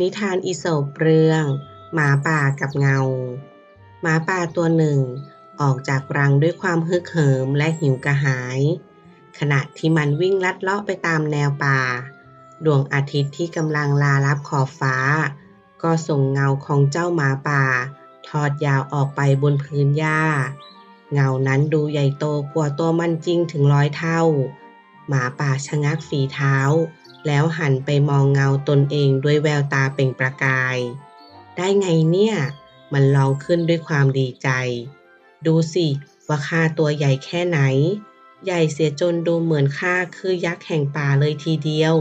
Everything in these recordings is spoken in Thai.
นิทานอีโสปเรื่องหมาป่ากับเงา หมาป่าตัวหนึ่ง ออกจากรังด้วยความฮึกเหิมและหิวกระหาย ขณะที่มันวิ่งลัดเลาะไปตามแนวป่า ดวงอาทิตย์ที่กำลังลาลับขอบฟ้า ก็ส่งเงาของเจ้าหมาป่า ทอดยาวออกไปบนพื้นหญ้า เงานั้นดูใหญ่โตกว่าตัวมันจริงถึงร้อยเท่า หมาป่าชะงักฝีเท้า แล้วหันไปมองเงาตนเองด้วยแววตาเปล่งประกาย ได้ไงเนี่ย มันร้องขึ้นด้วยความดีใจ ดูสิว่าข้าตัวใหญ่แค่ไหน ใหญ่เสียจนดูเหมือนข้าคือยักษ์แห่งป่าเลยทีเดียว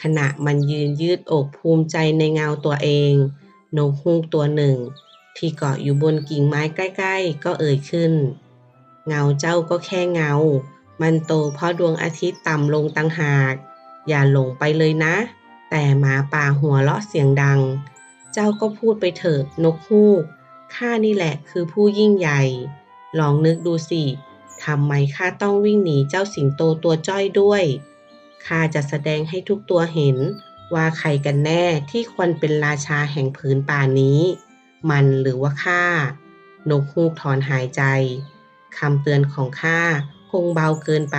ขณะมันยืนยืดอกภูมิใจในเงาตัวเองนกฮูกตัวหนึ่ง ที่เกาะอยู่บนกิ่งไม้ใกล้ ๆ ก็เอ่ยขึ้น เงาเจ้าก็แค่เงา มันโตเพราะดวงอาทิตย์ต่ำลงตั้งหาก อย่าหลงไปเลยนะ แต่หมาป่าหัวเราะเสียงดัง เจ้าก็พูดไปเถิดนกฮูก ข้านี่แหละคือผู้ยิ่งใหญ่ ลองนึกดูสิ ทำไมข้าต้องวิ่งหนีเจ้าสิงโตตัวจ้อยด้วย ข้าจะแสดงให้ทุกตัวเห็นว่าใครกันแน่ที่ควรเป็นราชาแห่งผืนป่านี้ มันหรือว่าข้า นกฮูกถอนหายใจ คำเตือนของข้า คงเบาเกินไป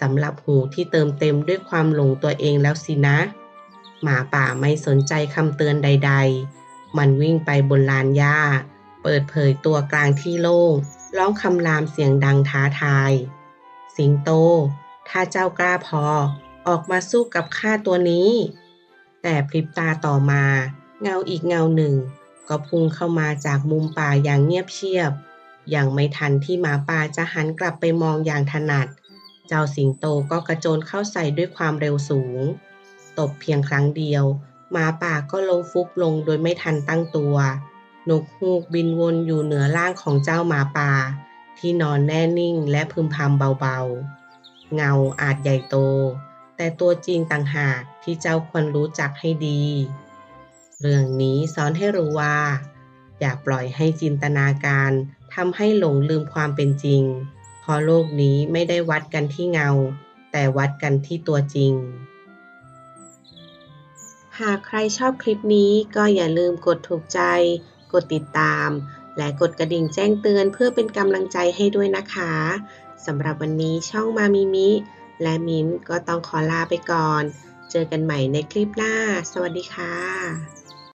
สำหรับหูที่เติมเต็มด้วยความหลงตัวเองแล้วสินะ หมาป่าไม่สนใจคำเตือนใด ๆ มันวิ่งไปบนลานหญ้า เปิดเผยตัวกลางที่โล่งร้องคำรามเสียงดังท้าทาย สิงโต ถ้าเจ้ากล้าพอ ออกมาสู้กับข้าตัวนี้ แต่พริบตาต่อมา เงาอีกเงาหนึ่ง ก็พุ่งเข้ามาจากมุมป่าอย่างเงียบเชียบ ยังไม่ทันที่หมาป่าจะหันกลับไปมองอย่างถนัด เจ้าสิงโตก็กระโจนเข้าใส่ด้วยความเร็วสูง ตบเพียงครั้งเดียว หมาป่าก็ล้มฟุบลงโดยไม่ทันตั้งตัวนกฮูกบินวนอยู่เหนือร่างของเจ้าหมาป่า ที่นอนแน่นิ่งและพึมพำเบาๆ เงาอาจใหญ่โต แต่ตัวจริงต่างหากที่เจ้าควรรู้จักให้ดี เรื่องนี้สอนให้รู้ว่า อย่าปล่อยให้จินตนาการ ทำให้หลงลืมความเป็นจริง เพราะโลกนี้ไม่ได้วัดกันที่เงา แต่วัดกันที่ตัวจริง หากใครชอบคลิปนี้ก็อย่าลืมกดถูกใจ กดติดตาม และกดกระดิ่งแจ้งเตือนเพื่อเป็นกำลังใจให้ด้วยนะคะสำหรับวันนี้ช่องมามิมิ และมิ้นก็ต้องขอลาไปก่อน เจอกันใหม่ในคลิปหน้า สวัสดีค่ะ